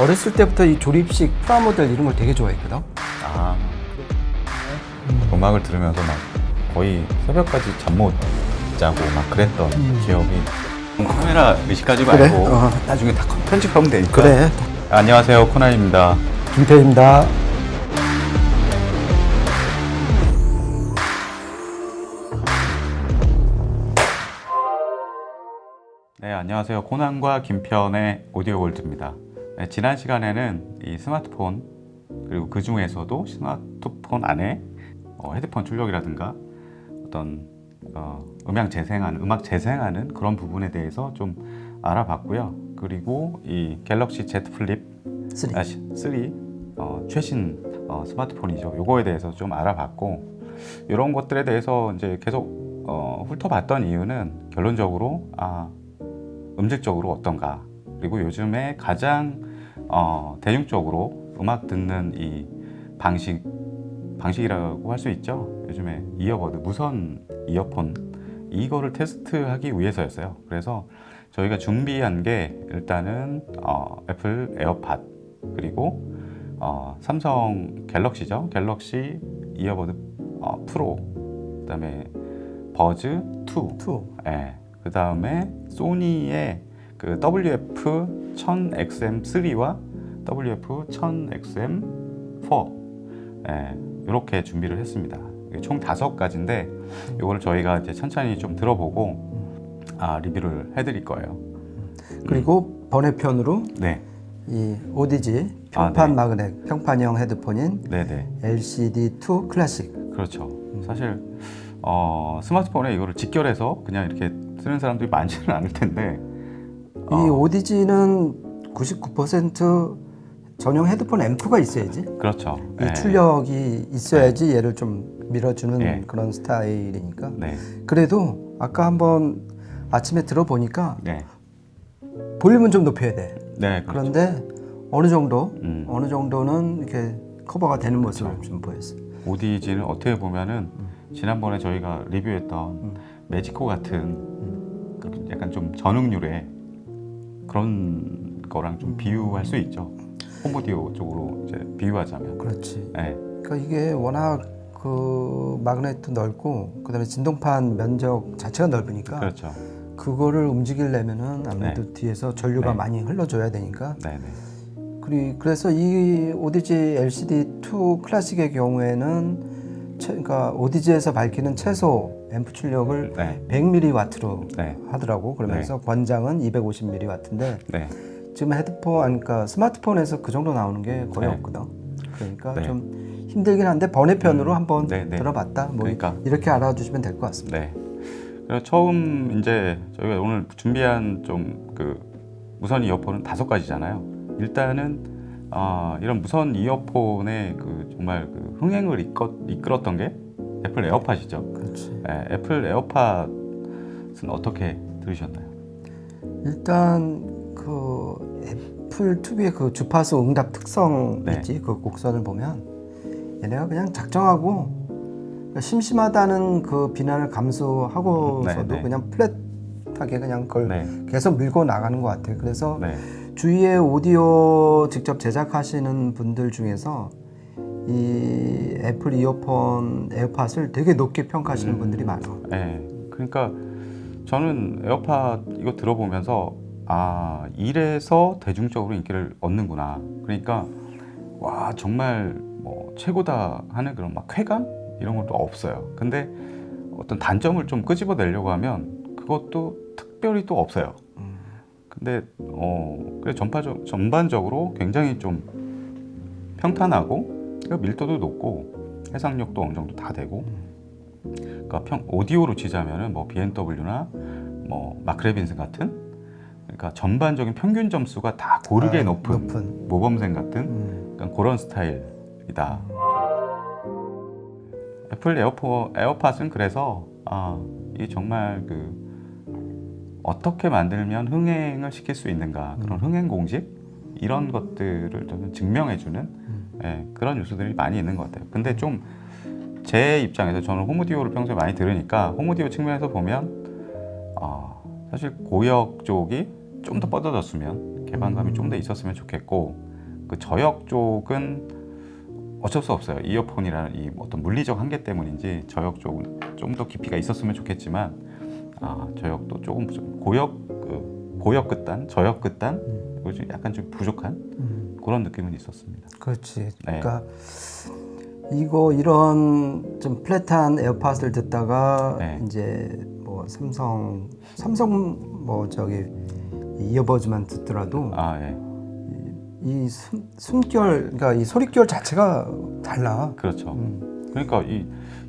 어렸을 때부터 이 조립식 프라모델 이런 걸 되게 좋아했거든. 아 음악을 들으면서 막 거의 새벽까지 잠 못 자고 막 그랬던 기억이 카메라 의식하지 말고 그래? 어. 나중에 다 편집하면 되니까 그래. 안녕하세요 코난입니다 김태입니다. 네 안녕하세요 코난과 김편의 오디오 월드입니다 네, 지난 시간에는 이 스마트폰 그리고 그 중에서도 스마트폰 안에 어, 헤드폰 출력이라든가 어떤 어, 음향 재생하는 음악 재생하는 그런 부분에 대해서 좀 알아봤고요 그리고 이 갤럭시 Z 플립 쓰리. 아, 3 어, 최신 어, 스마트폰이죠. 요거에 대해서 좀 알아봤고 이런 것들에 대해서 이제 계속 어, 훑어봤던 이유는 결론적으로 아, 음질적으로 어떤가 그리고 요즘에 가장 어, 대중적으로 음악 듣는 이 방식 방식이라고 할 수 있죠. 요즘에 이어버드 무선 이어폰 이거를 테스트하기 위해서였어요. 그래서 저희가 준비한 게 일단은 어, 애플 에어팟 그리고 어, 삼성 갤럭시죠. 갤럭시 이어버드 어, 프로 그다음에 버즈 2 투. 예. 그 다음에 소니의 그 WF 1000XM3와 WF 1000XM4 예, 이렇게 준비를 했습니다. 총 다섯 가지인데 이거를 저희가 이제 천천히 좀 들어보고 아, 리뷰를 해드릴 거예요. 그리고 번외편으로 네, 이 아, 평판 네. 마그넷 평판형 헤드폰인 네, 네, LCD2 클래식. 그렇죠. 사실 어, 스마트폰에 이거를 직결해서 그냥 이렇게 쓰는 사람들이 많지는 않을 텐데 이 오디지는 99% 전용 헤드폰 앰프가 있어야지. 그렇죠. 이 예, 출력이 있어야지 얘를 좀 밀어주는 예. 그런 스타일이니까. 네, 그래도 아까 한번 아침에 들어보니까 네, 볼륨은 좀 높여야 돼. 네, 그렇죠. 그런데 어느 정도 음. 어느 정도는 이렇게 커버가 되는 모습을 좀 보였어요. 오디지는 어떻게 보면은 지난번에 저희가 리뷰했던 음. 매지코 같은 그 약간 좀 전응률의 그런 거랑 좀 비유할 수 있죠. 홈오디오 쪽으로 이제 비유하자면. 그렇지. 네, 그러니까 이게 워낙 그 마그넷도 넓고 그다음에 진동판 면적 자체가 넓으니까 그렇죠. 그거를 움직이려면은 아무래도 뒤에서 전류가 네. 많이 흘러줘야 되니까 네, 네, 그리 그래서 이 오디지 LCD2 클래식의 경우에는 최, 그러니까 오디지에서 밝히는 최소 앰프 출력을 네, 100mW로 네, 하더라고 그러면서 권장은 250mW인데 네, 지금 헤드폰 그러니까 스마트폰에서 그 정도 나오는 게 거의 네. 없거든 그러니까 네. 좀 힘들긴 한데 번외편으로 한번 네, 네. 들어봤다 뭐 그러니까. 이렇게 알아두시면 될 것 같습니다 네. 그래서 처음 이제 저희가 오늘 준비한 좀 그 무선 이어폰은 다섯 가지잖아요. 일단은 어, 이런 무선 이어폰의 그 정말 그 흥행을 이끌, 이끌었던 게 애플 에어팟이죠. 그렇지 네, 애플 에어팟은 어떻게 들으셨나요? 일단 그 애플 특유의 그 주파수 응답 특성 네. 있지 그 곡선을 보면 얘네가 그냥 작정하고 그러니까 심심하다는 그 비난을 감수하고서도 네, 네. 그냥 플랫하게 그냥 그걸 네, 계속 밀고 나가는 것 같아요. 그래서 네, 주위에 오디오 직접 제작하시는 분들 중에서 이 애플 이어폰 에어팟을 되게 높게 평가하시는 음. 분들이 많아. 네. 그러니까 저는 에어팟 이거 들어보면서 아 이래서 대중적으로 인기를 얻는구나. 그러니까 와 정말 뭐 최고다 하는 그런 막 쾌감 이런 것도 없어요. 근데 어떤 단점을 좀 끄집어내려고 하면 그것도 특별히 또 없어요. 근데 어 그래 전파적 전반적으로 굉장히 좀 평탄하고 밀도도 높고 해상력도 어느 정도 다 되고 그러니까 평 오디오로 치자면은 뭐 BMW나 뭐 마크레빈슨 같은 그러니까 전반적인 평균 점수가 다 고르게 아, 높은, 높은. 모범생 같은 음. 약간 그런 스타일이다. 애플 에어포 에어팟은 그래서 아, 이 정말 그 어떻게 만들면 흥행을 시킬 수 있는가 그런 흥행 공식 이런 것들을 좀 증명해주는 예, 그런 요소들이 많이 있는 것 같아요. 근데 좀 제 입장에서 저는 홈오디오를 평소에 많이 들으니까 홈오디오 측면에서 보면 어, 사실 고역 쪽이 좀 더 뻗어졌으면 개방감이 좀 더 있었으면 좋겠고 그 저역 쪽은 어쩔 수 없어요. 이어폰이라는 이 어떤 물리적 한계 때문인지 저역 쪽은 좀 더 깊이가 있었으면 좋겠지만 아, 저역도 조금 부족. 고역 그 고역 끝단, 저역 끝단 음. 그리고 좀 약간 좀 부족한 음, 그런 느낌은 있었습니다. 그렇지. 네. 그러니까 이거 이런 좀 플랫한 에어팟을 듣다가 네. 이제 뭐 삼성 삼성 뭐 저기 이어버즈만 듣더라도 아 예, 이 숨, 숨결 그러니까 이 소리결 자체가 달라. 그렇죠. 음. 그러니까 이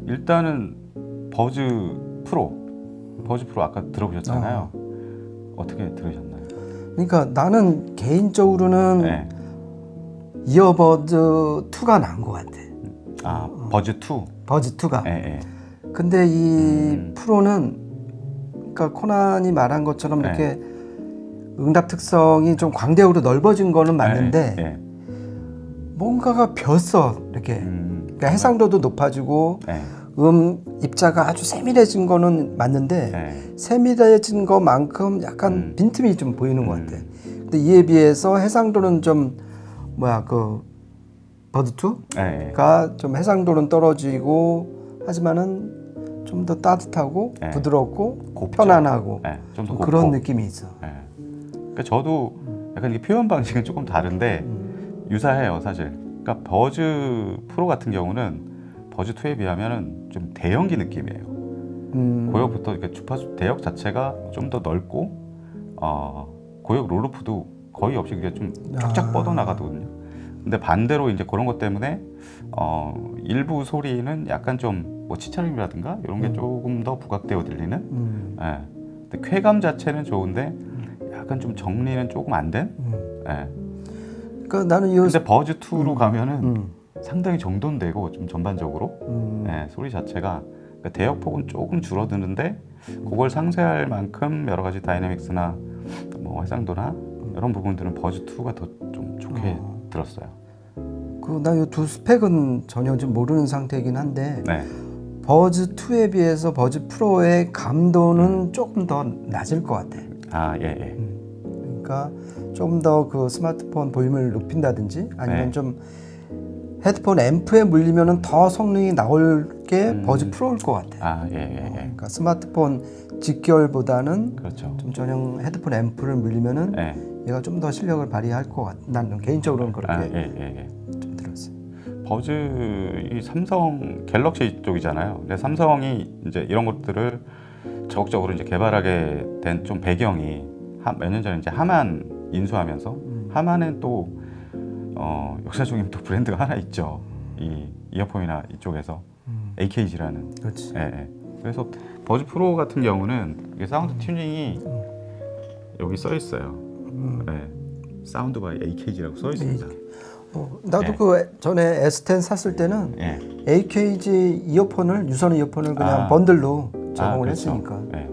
일단은 버즈 프로, 버즈 프로 아까 들어보셨잖아요. 어떻게 들으셨나요? 그러니까 나는 개인적으로는 네. 이어버즈 2가 나은 것 같아. 아 버즈 2. 버즈 2가. 예, 예. 근데 이 음. 프로는 그러니까 코난이 말한 것처럼 네. 이렇게 응답 특성이 좀 광대역으로 넓어진 거는 맞는데 예, 예. 뭔가가 벼서 이렇게 음, 그러니까 해상도도 높아지고 예, 음 입자가 아주 세밀해진 거는 맞는데 예. 세밀해진 것만큼 약간 음. 빈틈이 좀 보이는 것 음. 같아. 근데 이에 비해서 해상도는 좀 뭐야 그 버드 2가 예, 예. 좀 해상도는 떨어지고 하지만은 좀 더 따뜻하고 네. 부드럽고 곱죠. 편안하고 예, 좀더 좀 곱고. 그런 느낌이 있어. 예. 그러니까 저도 약간 이게 표현 방식은 조금 다른데 음. 유사해요, 사실. 그러니까 버즈 프로 같은 경우는 버즈 2에 비하면은 좀 대형기 느낌이에요. 음. 고역부터 이렇게 주파수 대역 자체가 좀 더 넓고 어, 고역 롤루프도 거의 없이 그게 좀 쫙쫙 아. 뻗어 나가거든요. 근데 반대로 이제 그런 것 때문에 어, 일부 소리는 약간 좀 뭐 치차림이라든가 이런 게 음. 조금 더 부각되어 들리는. 음. 예. 근데 쾌감 자체는 좋은데 약간 좀 정리는 조금 안 된. 음. 예. 그러니까 나는 이 근데 버즈 2로 가면은 음. 상당히 정돈되고 좀 전반적으로 음. 예, 소리 자체가 그러니까 대역폭은 조금 줄어드는데 그걸 상쇄할 만큼 여러 가지 다이내믹스나 뭐 해상도나 이런 부분들은 버즈 2가 더 좀 좋게 어. 들었어요. 그나이 두 스펙은 전혀 좀 모르는 상태이긴 한데 네, 버즈 2에 비해서 버즈 프로의 감도는 조금 더 낮을 것 같아. 아 예, 예. 그러니까 좀 더 그 스마트폰 볼륨을 높인다든지 아니면 네. 좀 헤드폰 앰프에 물리면은 더 성능이 나올 게 음. 버즈 프로일 것 같아. 아 예, 예, 예. 그러니까 스마트폰 직결보다는 그렇죠. 좀 전용 헤드폰 앰프를 물리면은 예. 얘가 좀 더 실력을 발휘할 것 같. 나는 개인적으로는 그렇게 아, 예, 예, 예. 좀 들었어요. 버즈 이 삼성 갤럭시 쪽이잖아요. 근데 삼성이 이제 이런 것들을 적극적으로 이제 개발하게 된 좀 배경이 몇 년 전에 이제 하만 인수하면서 음. 하만은 또 어, 역사적인 또 브랜드가 하나 있죠. 이 이어폰이나 이쪽에서 음, AKG라는. 그렇지. 예, 예. 그래서 버즈 프로 같은 경우는 이게 사운드 튜닝이 여기 써 있어요. 음. 예. 사운드 바이 AKG라고 써 있습니다. 어, 나도 네. 그 전에 S10 샀을 때는 예. AKG 이어폰을 유선 이어폰을 그냥 아. 번들로 아, 제공을 그렇죠. 했으니까. 예.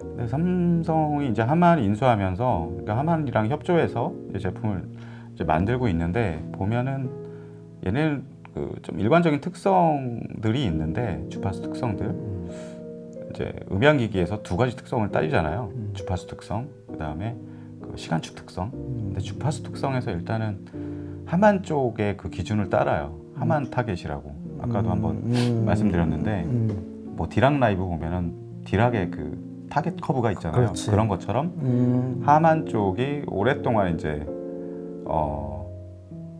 근데 삼성이 이제 하만 인수하면서 그러니까 하만이랑 협조해서 이제 제품을 이제 만들고 있는데 보면은 얘네는 그 좀 일관적인 특성들이 있는데 주파수 특성들 이제 음향기기에서 두 가지 특성을 따지잖아요. 음. 주파수 특성, 그 다음에 그 시간축 특성. 음. 근데 주파수 특성에서 일단은 하만 쪽의 그 기준을 따라요. 하만 타겟이라고 아까도 한번 음. 말씀드렸는데 음. 뭐 디락 라이브 보면은 디락의 그 타겟 커브가 있잖아요. 그렇지. 그런 것처럼 음. 하만 쪽이 오랫동안 이제 어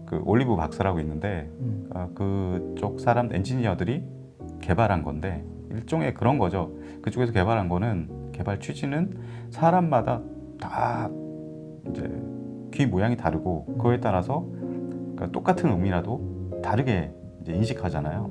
그 올리브 박사라고 있는데 음. 어, 그쪽 사람 엔지니어들이 개발한 건데 일종의 그런 거죠. 그쪽에서 개발한 거는 개발 취지는 사람마다 다 이제 귀 모양이 다르고 그거에 따라서 그러니까 똑같은 음이라도 다르게 인식하잖아요.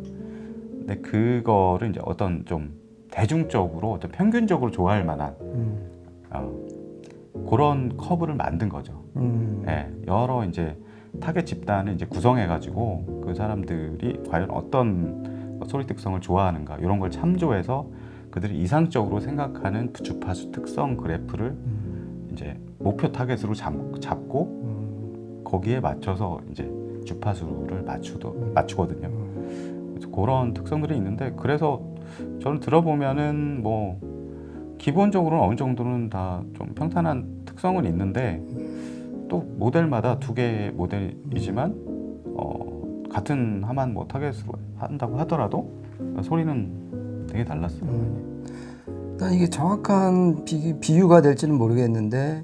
근데 그거를 이제 어떤 좀 대중적으로 어떤 평균적으로 좋아할 만한 음. 어, 그런 커브를 만든 거죠. 음. 예, 여러 이제 타겟 집단을 이제 구성해가지고 그 사람들이 과연 어떤 소리 특성을 좋아하는가 이런 걸 참조해서 그들이 이상적으로 생각하는 주파수 특성 그래프를 음. 이제 목표 타겟으로 잡, 잡고 음. 거기에 맞춰서 이제 주파수를 맞추도 맞추거든요. 음. 그래서 그런 특성들이 있는데 그래서 저는 들어보면은 뭐 기본적으로는 어느 정도는 다 좀 평탄한 특성은 있는데 또 모델마다 두개 모델이지만 어, 같은 하만 뭐 타겟으로 한다고 하더라도 소리는 되게 달랐어요. 음. 난 이게 정확한 비, 비유가 될지는 모르겠는데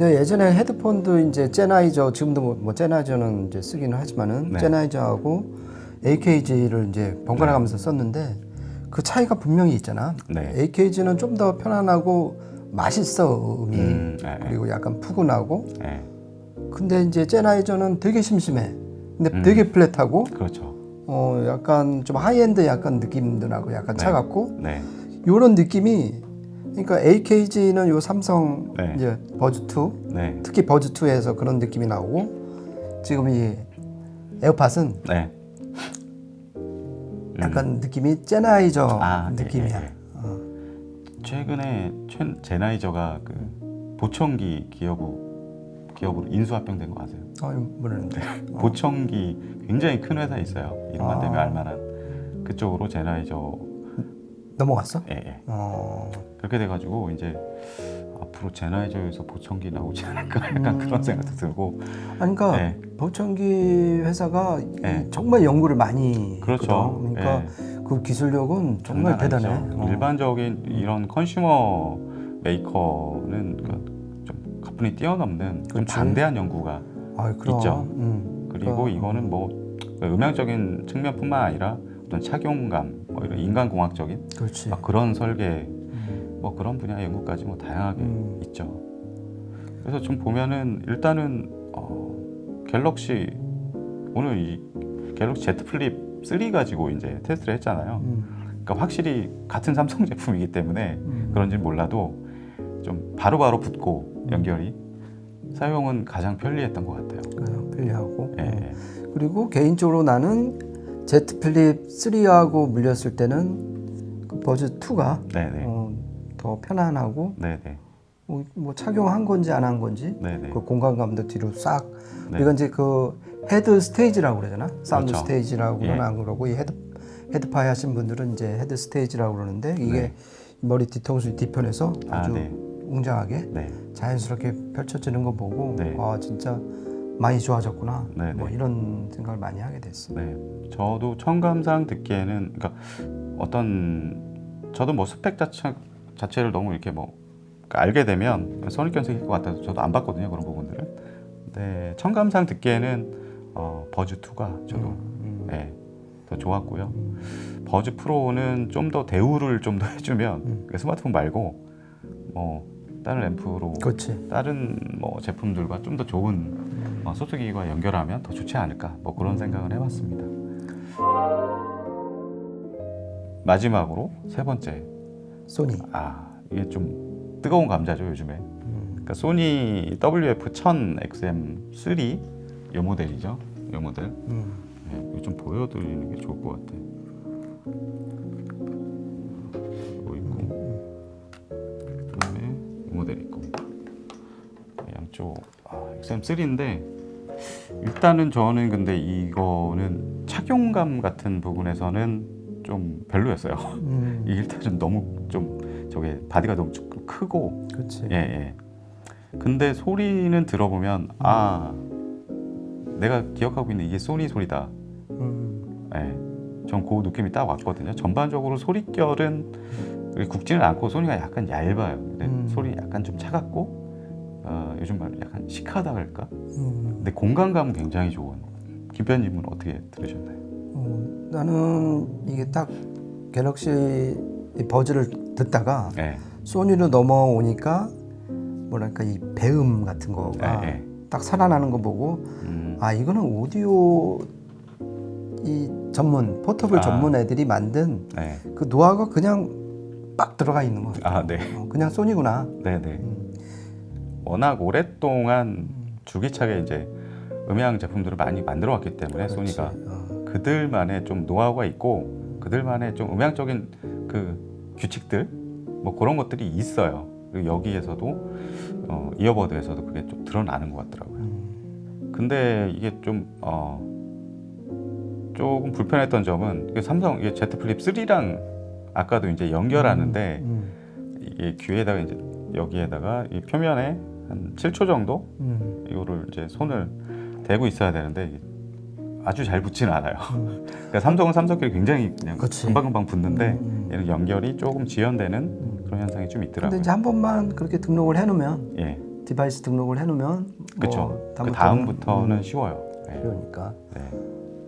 근데 예전에 헤드폰도 이제 제나이저 지금도 뭐, 뭐 제나이저는 이제 쓰기는 하지만은 네. 제나이저하고 AKG를 이제 번갈아 가면서 썼는데 그 차이가 분명히 있잖아. 네. AKG는 좀 더 편안하고 맛있어 음이 음, 네, 네. 그리고 약간 푸근하고 네, 근데 이제 제나이저는 되게 심심해. 근데 음. 되게 플랫하고 그렇죠. 어 약간 좀 하이엔드 약간 느낌도 나고 약간 네. 차갑고 네, 요런 느낌이 그러니까 AKG는 요 삼성 네. 이제 버즈 2 네, 특히 버즈 2에서 그런 느낌이 나오고 지금 이 에어팟은 네. 약간 느낌이 제나이저 아, 네, 느낌이야. 네, 네. 어. 최근에 첸 제나이저가 그 보청기 기업으로 기업으로 인수합병된 거 아세요? 어, 모르는데. 어. 보청기 굉장히 큰 회사 있어요. 이름만 아. 대면 알만한 그쪽으로 제나이저 넘어갔어? 예, 예. 어. 그렇게 돼가지고 이제 앞으로 제나이저에서 보청기 나오지 않을까 약간 그런 생각도 들고 아니, 그러니까 네. 보청기 회사가 네. 정말 연구를 많이 그렇죠. 했거든. 그러니까 예. 그 기술력은 정말 장난 대단해. 아니죠. 어. 일반적인 이런 컨슈머 메이커는 그좀 가뿐히 뛰어넘는 좀 그렇지. 방대한 연구가 아, 그럼. 있죠. 음. 그리고 그러니까, 이거는 뭐 음향적인 측면뿐만 아니라 어떤 착용감, 뭐 이런 인간공학적인 그렇지. 막 그런 설계, 음. 뭐 그런 분야의 연구까지 뭐 다양하게 음. 있죠. 그래서 좀 보면은 일단은 어, 갤럭시 오늘 이 갤럭시 Z 플립 3 가지고 이제 테스트를 했잖아요. 음. 그러니까 확실히 같은 삼성 제품이기 때문에 음. 그런지 몰라도 좀 바로바로 붙고 연결이 사용은 가장 편리했던 것 같아요. 그래요. 편리하고. 예, 어. 예. 그리고 개인적으로 나는 Z 플립 3하고 물렸을 때는 그 버즈 2가 네네. 어, 더 편안하고 네네. 뭐, 뭐 착용한 건지 안 한 건지 네네. 그 공간감도 뒤로 싹 네. 우리가 이제 그 헤드 스테이지라고 그러잖아 사운드 그렇죠. 스테이지라고 예. 는안 그러고 이 헤드 헤드파이 하신 분들은 이제 헤드 스테이지라고 그러는데 이게 네. 머리 뒤통수 뒤편에서 아, 아주 네. 웅장하게 네. 자연스럽게 펼쳐지는 거 보고 네. 아 진짜 많이 좋아졌구나 네, 뭐 네. 이런 생각을 많이 하게 됐어. 네. 저도 청감상 듣기에는 그러니까 어떤 저도 뭐 스펙 자체 자체를 너무 이렇게 뭐 알게 되면 선입견색일 것 같아서 저도 안 봤거든요 그런 부분들은. 네. 청감상 듣기에는 어, 버즈 2가 저도 음, 네, 더 좋았고요. 버즈 프로는 좀 더 대우를 좀 더 해주면 음. 그러니까 스마트폰 말고 뭐 다른 앰프로 그렇지. 다른 뭐 제품들과 좀 더 좋은 어, 소통기기와 연결하면 더 좋지 않을까 뭐 그런 생각을 해봤습니다. 마지막으로 세 번째 소니. 아 이게 좀 뜨거운 감자죠 요즘에 음, 그러니까 소니 WF-1000XM3 이 모델이죠 이 모델 음. 네, 이거 좀 보여드리는 게 좋을 것 같아 네, 양쪽 아, XM3인데 일단은 저는 근데 이거는 착용감 같은 부분에서는 좀 별로였어요. 음, 이게 일단 좀 너무 좀 저게 바디가 너무 좀 크고 그렇지. 예 예. 근데 소리는 들어보면 아 내가 기억하고 있는 이게 소니 소리다. 음, 예. 전그 느낌이 딱 왔거든요. 전반적으로 소리결은 굵지는 않고 소리가 약간 얇아요. 근데 음. 소리 약간 좀 차갑고 어, 요즘 말로 약간 시크하다 할까? 음. 근데 공간감은 굉장히 좋은. 김편님은 어떻게 들으셨나요? 어, 나는 이게 딱 갤럭시 이 버즈를 듣다가 예. 소니로 넘어오니까 뭐랄까 이 배음 같은 거가 예, 예. 딱 살아나는 거 보고 음, 아 이거는 오디오 이 전문 포터블 아. 전문 애들이 만든 네. 그 노하우가 그냥 빡 들어가 있는 거야. 아, 네. 어, 그냥 소니구나. 네, 네. 음, 워낙 오랫동안 주기차게 이제 음향 제품들을 많이 만들어 왔기 때문에 그렇지. 소니가 어, 그들만의 좀 노하우가 있고 그들만의 좀 음향적인 그 규칙들 뭐 그런 것들이 있어요. 그리고 여기에서도 어, 이어버드에서도 그게 좀 드러나는 것 같더라고요. 음, 근데 이게 좀 어, 조금 불편했던 점은 삼성 이게 Z 플립 3랑 아까도 이제 연결하는데 음, 이게 귀에다가 이제 여기에다가 이 표면에 한 7초 정도 음. 이거를 이제 손을 대고 있어야 되는데 아주 잘 붙지는 않아요. 음. 그러니까 삼성은 삼성끼리 굉장히 그냥 그치. 금방금방 붙는데 음, 음. 얘는 연결이 조금 지연되는 그런 현상이 좀 근데 있더라고요. 이제 한 번만 그렇게 등록을 해놓으면 예, 디바이스 등록을 해놓으면 그렇죠. 뭐 그 다음부터는, 음, 쉬워요. 네. 그러니까 네.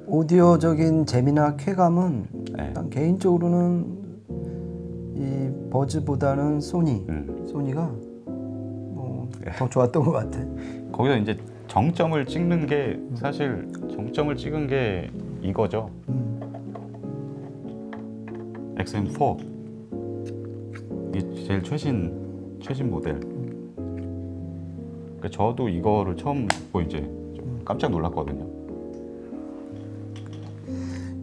오디오적인 재미나 쾌감은 네. 난 개인적으로는 이 버즈보다는 소니 음. 소니가 뭐 더 좋았던 것 같아. 거기서 이제 정점을 찍는 게 사실 정점을 찍은 게 이거죠. 음. XM4 이게 제일 최신 최신 모델. 그러니까 저도 이거를 처음 보고 이제 좀 깜짝 놀랐거든요.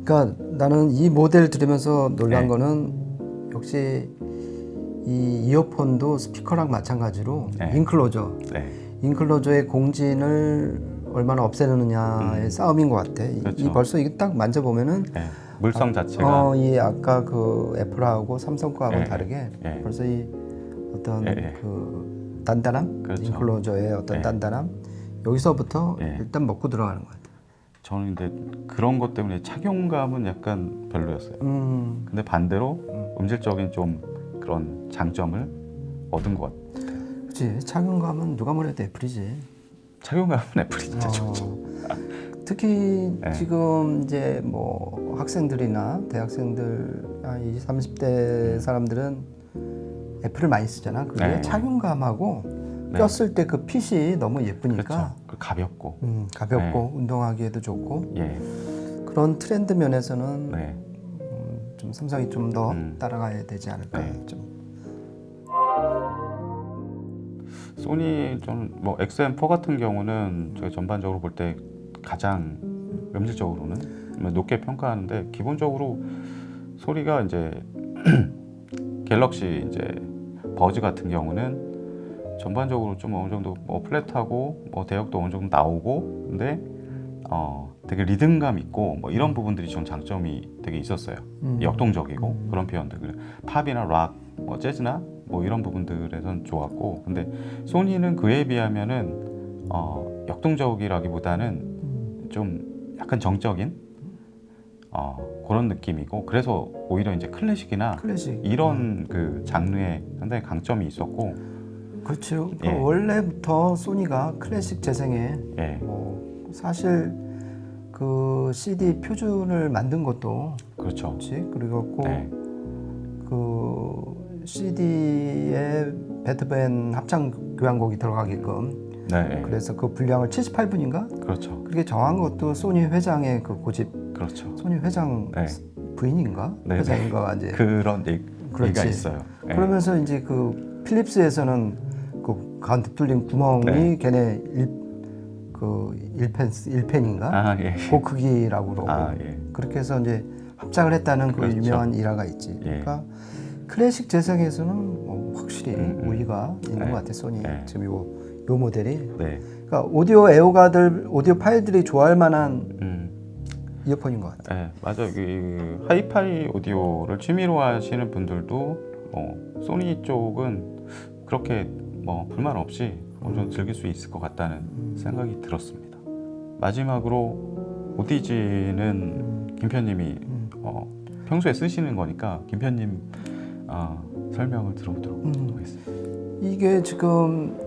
그러니까 나는 이 모델 들으면서 놀란 네. 거는 역시 이 이어폰도 스피커랑 마찬가지로 네. 인클로저 네, 인클로저의 공진을 얼마나 없애느냐의 싸움인 것 같아. 이- 이 음. 그렇죠. 벌써 이게 딱 만져보면은 네. 물성 자체가 어, 이 아까 그 애플하고 삼성 거하고 예, 다르게 예. 벌써 이 어떤 예, 예. 그 단단함, 그렇죠. 인클로저의 어떤 예. 단단함 여기서부터 예. 일단 먹고 들어가는 것 같아. 저는 근데 그런 것 때문에 착용감은 약간 별로였어요. 음, 근데 반대로 음질적인 좀 그런 장점을 얻은 것 같아요. 그렇지. 착용감은 누가 뭐래도 애플이지. 착용감은 애플이 진짜 어, 좋죠. 특히 네. 지금 이제 뭐 학생들이나 대학생들 한 20, 30대 사람들은 애플을 많이 쓰잖아. 그게 네. 착용감하고 네. 꼈을 때 그 핏이 너무 예쁘니까 그렇죠. 그 가볍고 음, 가볍고 운동하기에도 좋고 예, 그런 트렌드 면에서는 네, 음, 좀 삼성이 좀 더 음. 따라가야 되지 않을까. 네. 좀. 소니 저는 뭐 XM4 같은 경우는 저희 전반적으로 볼 때 가장 음질적으로는 높게 평가하는데 기본적으로 소리가 이제 갤럭시 이제 버즈 같은 경우는 전반적으로 좀 어느 정도 뭐 플랫하고 뭐 대역도 어느 정도 나오고 근데 어 되게 리듬감 있고 뭐 이런 부분들이 좀 장점이 되게 있었어요. 음. 역동적이고 그런 표현들. 팝이나 락, 뭐 재즈나 뭐 이런 부분들에선 좋았고 근데 소니는 그에 비하면은 어, 역동적이라기보다는 음. 좀 약간 정적인 어, 그런 느낌이고 그래서 오히려 이제 클래식이나 클래식. 이런 그 장르에 상당히 강점이 있었고 그렇죠. 그 예. 원래부터 소니가 클래식 재생에 예 뭐 사실 그 CD 표준을 만든 것도 그렇죠 그렇지. 그리고 네. 그 CD에 베토벤 합창 교향곡이 들어가게끔 네 그래서 그 분량을 78분인가 그렇죠 그렇게 정한 것도 소니 회장의 그 고집 그렇죠 소니 회장 네. 부인인가 네, 네. 회장인가 이제 그런 그렇지. 가 있어요 예. 그러면서 이제 그 필립스에서는 그 가운데 뚫린 구멍이 네. 걔네 일, 그 1펜 1펜인가 아 예. 그 크기라고 그러고 아 예. 그렇게 해서 이제 합작을 했다는 그 그렇죠. 유명한 일화가 있지. 예. 그러니까 클래식 재생에서는 뭐 확실히 음, 음. 우위가 있는 네. 것 같아 소니 네. 지금 요, 요 모델이. 네. 그러니까 오디오 애호가들 오디오 파일들이 좋아할 만한 음. 이어폰인 것 같아. 네, 맞아요. 그 하이파이 오디오를 취미로 하시는 분들도 뭐 소니 쪽은 그렇게 뭐 불만 없이 어느 정도 즐길 수 있을 것 같다는 생각이 들었습니다. 마지막으로 오디지는 김편님이 어, 평소에 쓰시는 거니까 김편님 어, 설명을 들어보도록 음. 하겠습니다. 이게 지금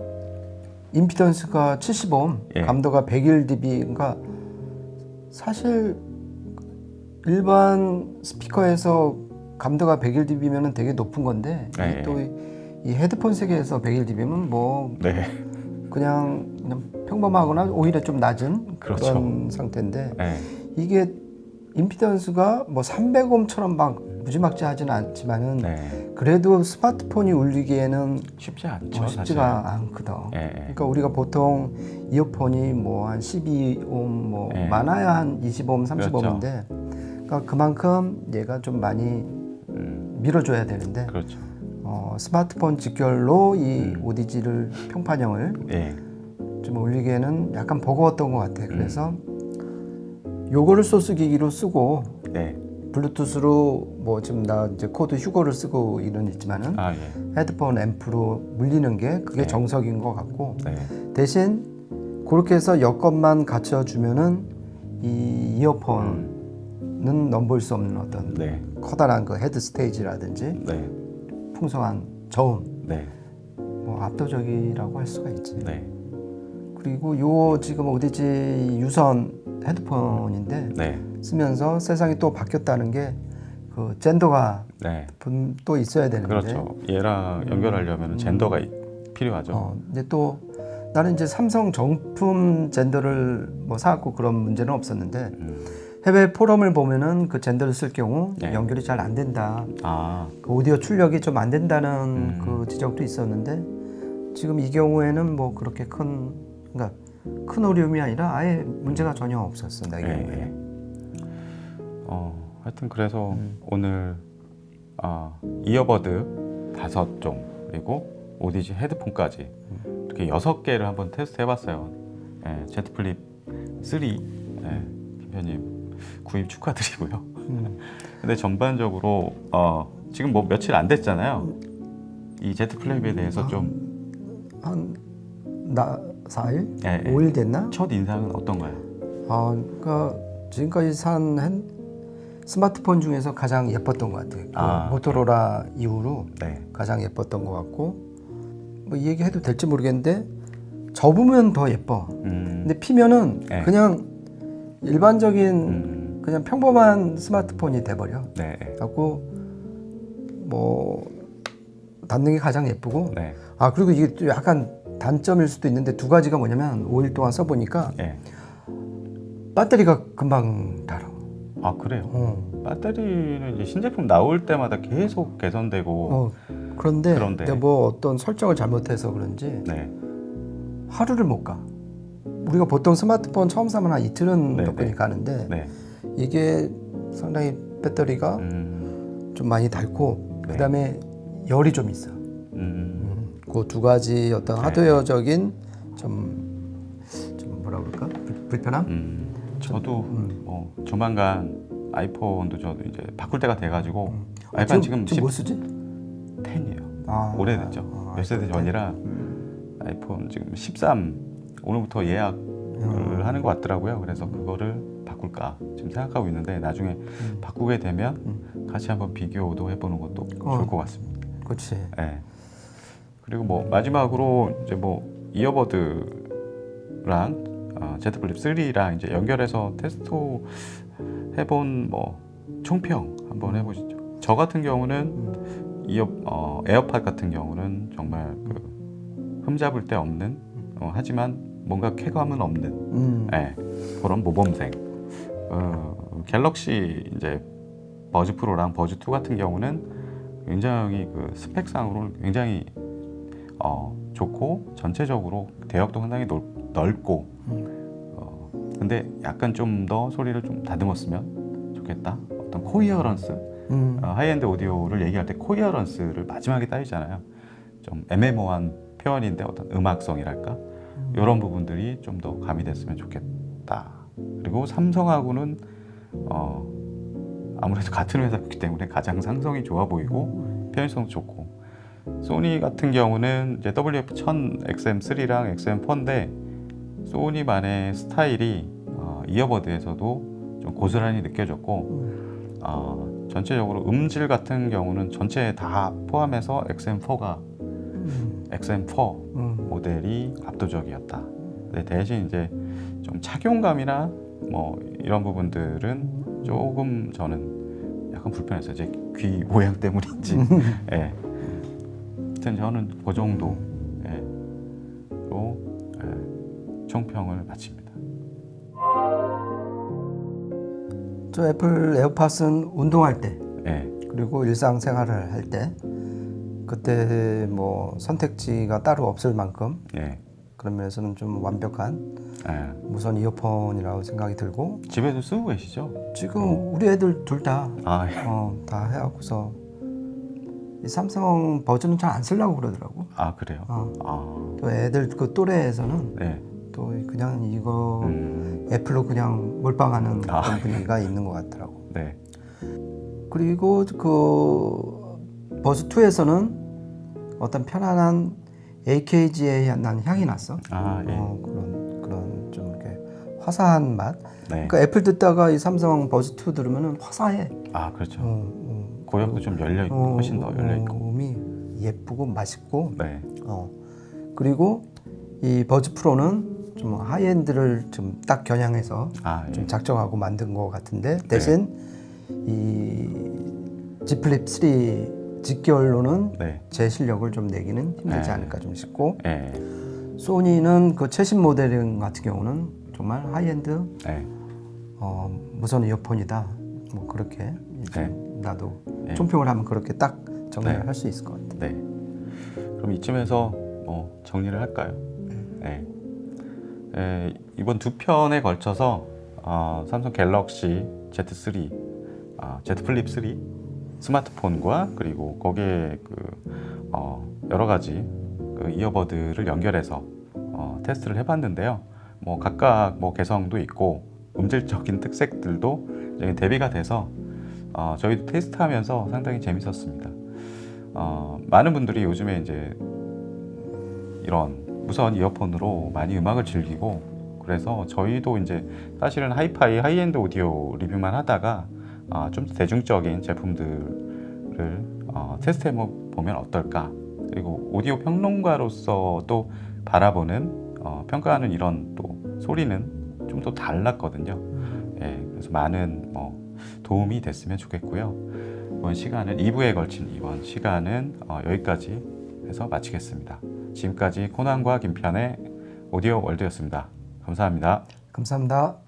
임피던스가 70옴, 예. 감도가 101dB인가 사실 일반 스피커에서 감도가 101dB면 되게 높은 건데 예, 예. 또 이 헤드폰 세계에서 101dB면 뭐 네, 그냥, 그냥 평범하거나 오히려 좀 낮은 그 그렇죠. 런 상태인데 네, 이게 임피던스가 뭐 300옴처럼 막 무지막지하지는 않지만은 네. 그래도 스마트폰이 울리기에는 쉽지 않죠. 어, 쉽지가 않거든. 사실. 예, 예. 그러니까 우리가 보통 이어폰이 뭐 한 12옴 뭐 네. 많아야 한 20옴, 30옴인데 그렇죠. 그러니까 그만큼 얘가 좀 많이 음, 밀어줘야 되는데 그렇죠. 어, 스마트폰 직결로 이 음. 오디지를 평판형을 예, 좀 올리기에는 약간 버거웠던 것 같아. 음. 그래서 요거를 소스 기기로 쓰고 네, 블루투스로 뭐 지금 나 이제 코드 휴거를 쓰고 이런 있지만은 아 예. 헤드폰 앰프로 물리는 게 그게 네. 정석인 것 같고 네. 대신 그렇게 해서 여건만 갖춰주면은 이 이어폰은 넘볼 수 없는 어떤 네. 커다란 그 헤드 스테이지라든지 네. 풍성한 저음 네. 뭐 압도적이라고 할 수가 있지. 네. 그리고 요 지금 오디지 유선 헤드폰인데 네. 쓰면서 세상이 또 바뀌었다는 게 그 젠더가 네. 분- 또 있어야 되는데 그렇죠. 얘랑 연결하려면 젠더가 이- 필요하죠. 어, 근데 또 나는 이제 삼성 정품 젠더를 뭐 사갖고 그런 문제는 없었는데 음. 해외 포럼을 보면은 그 젠더를 쓸 경우 네. 연결이 잘 안 된다. 아, 그 오디오 출력이 좀 안 된다는 음. 그 지적도 있었는데 지금 이 경우에는 뭐 그렇게 큰 그러니까 큰 어려움이 아니라 아예 문제가 전혀 없었어 내 예, 경우에. 예. 어, 하여튼 그래서 음. 오늘 아, 이어버드 다섯 종 그리고 오디지 헤드폰까지 음. 이렇게 여섯 개를 한번 테스트 해봤어요. 예, 제트 플립 3 예, 김편님 구입 축하드리고요. 음. 근데 전반적으로 어, 지금 뭐 며칠 안 됐잖아요. 이 제트 플립에 대해서 좀 한나 4일? 예, 예. 5일 됐나? 첫 인상은 어떤가요? 아, 그러니까 지금까지 산 핸- 스마트폰 중에서 가장 예뻤던 것 같아요. 그 아, 모토로라 이후로 네. 가장 예뻤던 것 같고 뭐 이 얘기 해도 될지 모르겠는데 접으면 더 예뻐. 음, 근데 피면은 네. 그냥 일반적인 음, 그냥 평범한 스마트폰이 돼버려. 네, 갖고 뭐 닿는 게 가장 예쁘고 네, 아 그리고 이게 또 약간 단점일 수도 있는데 두 가지가 뭐냐면 5일 동안 써보니까 네. 배터리가 금방 닳아. 아 그래요? 어. 배터리는 이제 신제품 나올 때마다 계속 개선되고 어, 그런데, 그런데. 뭐 어떤 설정을 잘못해서 그런지 네, 하루를 못 가. 우리가 보통 스마트폰 처음 사면 한 이틀은 네, 몇 분이 네. 가는데 네, 이게 상당히 배터리가 음, 좀 많이 닳고 네. 그다음에 열이 좀 있어. 음, 그 두 가지 어떤 네. 하드웨어적인 좀, 좀 뭐라 그럴까 불- 불편함? 음, 저도 뭐 조만간 아이폰도 저도 이제 바꿀 때가 돼가지고 아이폰 지금, 지금 뭐 쓰지? 10이에요. 아, 오래됐죠. 아, 몇 세대 전이라 아이폰 지금 13 오늘부터 예약을 음. 하는 것 같더라고요. 그래서 그거를 바꿀까 지금 생각하고 있는데 나중에 음. 바꾸게 되면 같이 한번 비교도 해보는 것도 어. 좋을 것 같습니다. 그렇지. 예. 그리고 뭐 마지막으로 이제 뭐 이어버드랑 어, Z 플립 3랑 이제 연결해서 테스트 해본 뭐 총평 한번 해보시죠. 저 같은 경우는 이어 어, 에어팟 같은 경우는 정말 그 흠잡을 데 없는 어, 하지만 뭔가 쾌감은 없는 음. 예, 그런 모범생. 어, 갤럭시 이제 버즈 프로랑 버즈 2 같은 경우는 굉장히 그 스펙상으로는 굉장히 어, 좋고 전체적으로 대역도 상당히 넓, 넓고 어, 근데 약간 좀 더 소리를 좀 다듬었으면 좋겠다. 어떤 코이어런스 음. 어, 하이엔드 오디오를 얘기할 때 코이어런스를 마지막에 따지잖아요. 좀 애매모호한 표현인데 어떤 음악성이랄까 이런 부분들이 좀 더 가미됐으면 좋겠다. 그리고 삼성하고는 어, 아무래도 같은 회사이기 때문에 가장 상성이 좋아 보이고 편의성도 좋고 소니 같은 경우는 이제 WF1000 XM3랑 XM4인데 소니만의 스타일이 어, 이어버드에서도 좀 고스란히 느껴졌고 어, 전체적으로 음질 같은 경우는 전체 다 포함해서 XM4가 음. XM4 음. 모델이 압도적이었다. 근데 대신 이제 좀 착용감이나 뭐 이런 부분들은 조금 저는 약간 불편했어요. 제 귀 모양 때문인지. 예. 하여튼 저는 그 정도. 예. 로 예. 총평을 마칩니다. 저 애플 에어팟은 운동할 때 예. 그리고 일상생활을 할 때 그때 뭐 선택지가 따로 없을 만큼 예. 그런 면에서는 좀 완벽한 예. 무선 이어폰이라고 생각이 들고 집에도 쓰고 계시죠? 지금 우리 애들 둘다 아, 예. 어, 다 해갖고서 이 삼성 버전은 잘 안 쓰려고 그러더라고. 아 그래요? 어. 아, 또 애들 그 또래에서는 네. 또 그냥 이거 음, 애플로 그냥 몰빵하는 아. 그런 분위기가 있는 것 같더라고. 네. 그리고 그 버즈 2에서는 어떤 편안한 AKG의 난 향이 났어. 아, 예. 어, 그런 그런 좀 이렇게 화사한 맛. 네. 그러니까 애플 듣다가 이 삼성 버즈 2 들으면은 화사해. 아, 그렇죠. 어, 어, 고역도 좀 열려 있고 어, 훨씬 더 열려 있고. 음이 예쁘고 맛있고. 네. 어. 그리고 이 버즈 프로는 좀 하이엔드를 좀 딱 겨냥해서 아, 예. 좀 작정하고 만든 것 같은데 대신 이 G 플립 3 직결로는 네. 제 실력을 좀 내기는 힘들지 네. 않을까 좀 싶고 예. 소니는 그 최신 모델 같은 경우는 정말 하이엔드 네. 어, 무선 이어폰이다 뭐 그렇게 네. 나도 네. 총평을 하면 그렇게 딱 정리를 네. 할수 있을 것 같아. 네. 그럼 이쯤에서 뭐 정리를 할까요? 음. 네. 에, 이번 두 편에 걸쳐서 어, 삼성 갤럭시 Z3, 아, Z 플립 3 스마트폰과 그리고 거기에 그 어, 여러 가지 그 이어버드를 연결해서 어, 테스트를 해봤는데요. 뭐 각각 뭐 개성도 있고 음질적인 특색들도 대비가 돼서 어, 저희도 테스트하면서 상당히 재밌었습니다. 어, 많은 분들이 요즘에 이제 이런 무선 이어폰으로 많이 음악을 즐기고 그래서 저희도 이제 사실은 하이파이 하이엔드 오디오 리뷰만 하다가 아, 좀 대중적인 제품들을 어, 테스트해 보면 어떨까 그리고 오디오 평론가로서 또 바라보는 어, 평가하는 이런 또 소리는 좀더 달랐거든요. 예, 그래서 많은 뭐 도움이 됐으면 좋겠고요. 이번 시간은 2부에 걸친 이번 시간은 어, 여기까지 해서 마치겠습니다. 지금까지 코난과 김편의 오디오 월드였습니다. 감사합니다. 감사합니다.